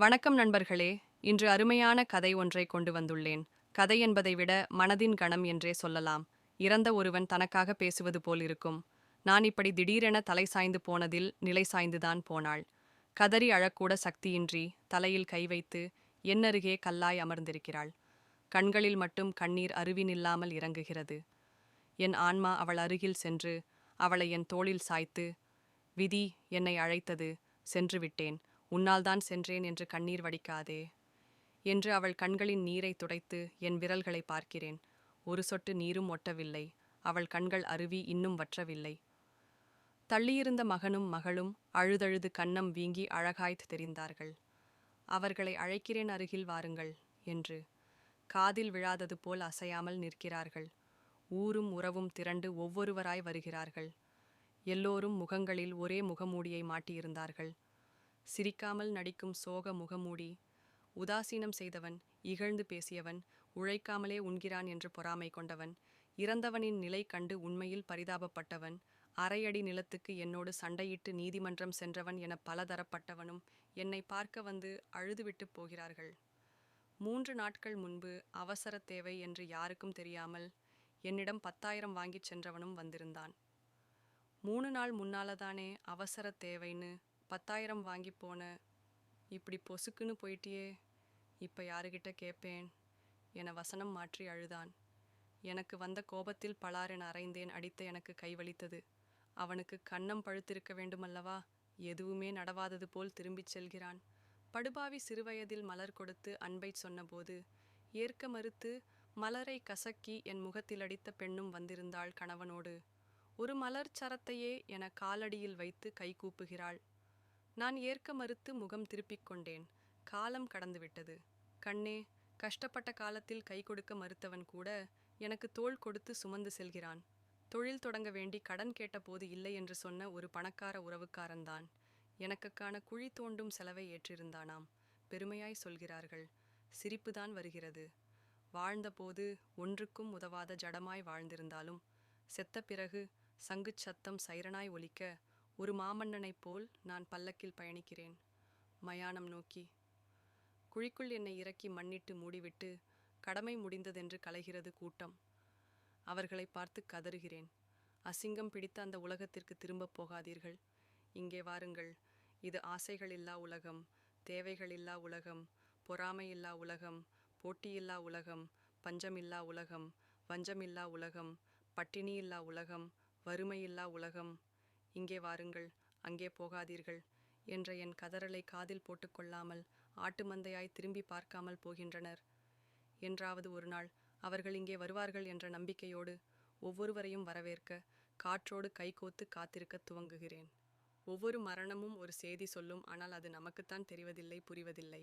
வணக்கம் நண்பர்களே. இன்று அருமையான கதை ஒன்றை கொண்டு வந்துள்ளேன். கதை என்பதை விட மனதின் கணம் என்றே சொல்லலாம். இறந்த ஒருவன் தனக்காக பேசுவது போல் இருக்கும். நான் இப்படி திடீரென தலை சாய்ந்து போனதில் நிலை சாய்ந்துதான் போனாள். கதறி அழக்கூட சக்தியின்றி தலையில் கை வைத்து என்னருகே கல்லாய் அமர்ந்திருக்கிறாள். கண்களில் மட்டும் கண்ணீர் அருவினில்லாமல் இறங்குகிறது. என் ஆன்மா அவள் அருகில் சென்று அவளை என் தோளில் சாய்த்து விதி என்னை அழைத்தது சென்று விட்டேன். உன்னால்தான் சென்றேன் என்று கண்ணீர் வடிக்காதே. என்று அவள் கண்களின் நீரை துடைத்து என் விரல்களை பார்க்கிறேன். ஒரு சொட்டு நீரும் ஒட்டவில்லை. அவள் கண்கள் அருவி இன்னும் வற்றவில்லை. தள்ளியிருந்த மகனும் மகளும் அழுதழுது கன்னம் வீங்கி அழகாய்த் தெரிந்தார்கள். அவர்களை அழைக்கிறேன் அருகில் வாருங்கள் என்று. காதில் விழாதது போல் அசையாமல் நிற்கிறார்கள். ஊரும் உறவும் திரண்டு ஒவ்வொருவராய் வருகிறார்கள். எல்லோரும் முகங்களில் ஒரே முகமூடியை மாட்டியிருந்தார்கள். சிரிக்காமல் நடிக்கும் சோக முகமூடி. உதாசீனம் செய்தவன் இகழ்ந்து பேசியவன் உழைக்காமலே உண்கிறான் என்று பொறாமை கொண்டவன் இறந்தவனின் நிலை கண்டு உண்மையில் பரிதாபப்பட்டவன் அரையடி நிலத்துக்கு என்னோடு சண்டையிட்டு நீதிமன்றம் சென்றவன் என பலதரப்பட்டவனும் என்னை பார்க்க வந்து அழுதுவிட்டு போகிறார்கள். மூன்று நாட்கள் முன்பு அவசர தேவை என்று யாருக்கும் தெரியாமல் என்னிடம் பத்தாயிரம் வாங்கிச் சென்றவனும் வந்திருந்தான். மூணு நாள் முன்னாலதானே அவசர தேவைன்னு பத்தாயிரம் வாங்கி போன. இப்படி பொசுக்குன்னு போயிட்டியே. இப்போ யாருகிட்ட கேட்பேன் என வசனம் மாற்றி அழுதான். எனக்கு வந்த கோபத்தில் பலாரென அரைந்தேன் அடித்த எனக்கு கைவலித்தது அவனுக்கு கன்னம் பழுத்திருக்க வேண்டுமல்லவா? எதுவுமே நடவாதது போல் திரும்பிச் செல்கிறான். படுபாவி சிறுவயதில் மலர் கொடுத்து அன்பை சொன்னபோது ஏற்க மறுத்து மலரை கசக்கி என் முகத்தில் அடித்த பெண்ணும் வந்திருந்தாள் கணவனோடு. ஒரு மலர் சரத்தையே என காலடியில் வைத்து கை கூப்புகிறாள். நான் ஏற்க மறுத்து முகம் திருப்பிக் கொண்டேன். காலம் கடந்துவிட்டது. கண்ணே கஷ்டப்பட்ட காலத்தில் கை கொடுக்க மறுத்தவன் கூட எனக்கு தோள் கொடுத்து சுமந்து செல்கிறான். தொழில் தொடங்க வேண்டி கடன் கேட்டபோது இல்லை என்று சொன்ன ஒரு பணக்கார உறவுக்காரன்தான். எனக்குக்கான குழி தோண்டும் செலவை ஏற்றிருந்தானாம். பெருமையாய் சொல்கிறார்கள். சிரிப்புதான் வருகிறது. வாழ்ந்தபோது ஒன்றுக்கும் உதவாத ஜடமாய் வாழ்ந்திருந்தாலும் செத்த பிறகு சங்குச் சத்தம் சைரனாய் ஒலிக்க ஒரு மாமன்னனைப் போல் நான் பல்லக்கில் பயணிக்கிறேன். மயானம் நோக்கி. குழிக்குள் என்னை இறக்கி மண்ணிட்டு மூடிவிட்டு கடமை முடிந்ததென்று கலைகிறது கூட்டம். அவர்களை பார்த்து கதறுகிறேன். அசிங்கம் பிடித்த அந்த உலகத்திற்கு திரும்பப் போகாதீர்கள். இங்கே வாருங்கள். இது ஆசைகளில்லா உலகம் தேவைகளில்லா உலகம் பொறாமையில்லா உலகம் போட்டியில்லா உலகம் பஞ்சமில்லா உலகம் வஞ்சமில்லா உலகம் பட்டினியில்லா உலகம் வறுமையில்லா உலகம் இங்கே வாருங்கள் அங்கே போகாதீர்கள் என்ற என் கதறலை காதில் போட்டுக்கொள்ளாமல் ஆட்டு மந்தையாய் திரும்பி பார்க்காமல் போகின்றனர். என்றாவது ஒரு நாள் அவர்கள் இங்கே வருவார்கள் என்ற நம்பிக்கையோடு ஒவ்வொருவரையும் வரவேற்க காற்றோடு கைகோத்து காத்திருக்க துவங்குகிறேன். ஒவ்வொரு மரணமும் ஒரு செய்தி சொல்லும் ஆனால் அது நமக்குத்தான் தெரிவதில்லை புரிவதில்லை.